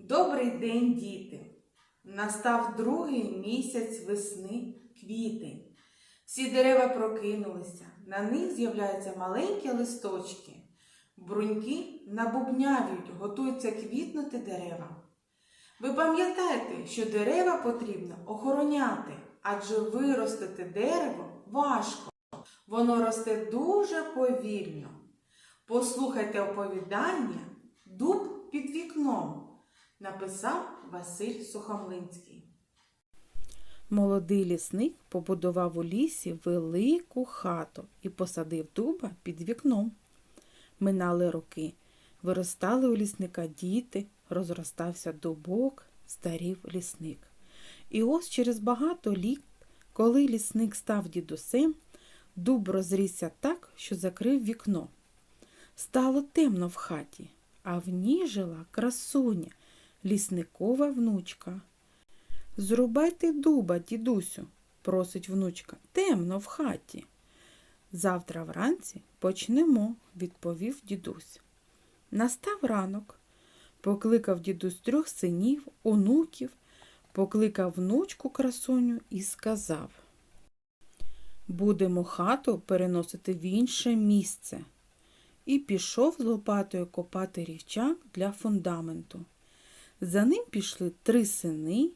Добрий день, діти! Настав другий місяць весни квітень. Всі дерева прокинулися, на них з'являються маленькі листочки. Бруньки набубнявіють, готуються квітнути дерева. Ви пам'ятаєте, що дерева потрібно охороняти, адже виростити дерево важко. Воно росте дуже повільно. Послухайте оповідання Дуб під вікном написав Василь Сухомлинський. Молодий лісник побудував у лісі велику хату і посадив дуба під вікном. Минали роки. Виростали у лісника діти, розростався дубок, старів лісник. І ось через багато літ, коли лісник став дідусем, дуб розрісся так, що закрив вікно. Стало темно в хаті, а в ній жила красуня, лісникова внучка. Зрубайте дуба, дідусю, просить внучка, темно в хаті. Завтра вранці почнемо, відповів дідусь. Настав ранок. Покликав дідусь трьох синів, онуків, покликав внучку красуню і сказав Будемо хату переносити в інше місце. І пішов з лопатою копати рівчак для фундаменту. За ним пішли три сини,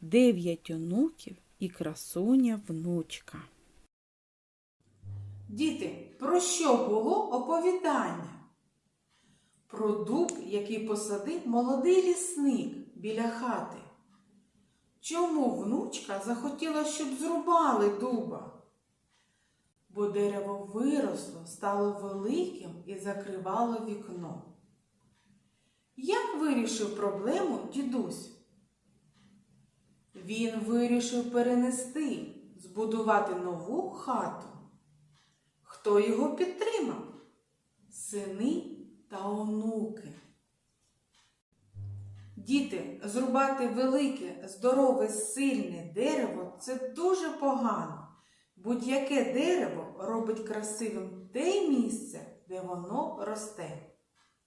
дев'ять онуків і красуня внучка. Діти, про що було оповідання? Про дуб, який посадив молодий лісник біля хати. Чому внучка захотіла, щоб зрубали дуба? Бо дерево виросло, стало великим і закривало вікно. Як вирішив проблему дідусь? Він вирішив перенести, збудувати нову хату. Хто його підтримав? Сини та онуки. Діти, зрубати велике, здорове, сильне дерево це дуже погано. Будь-яке дерево робить красивим те місце, де воно росте.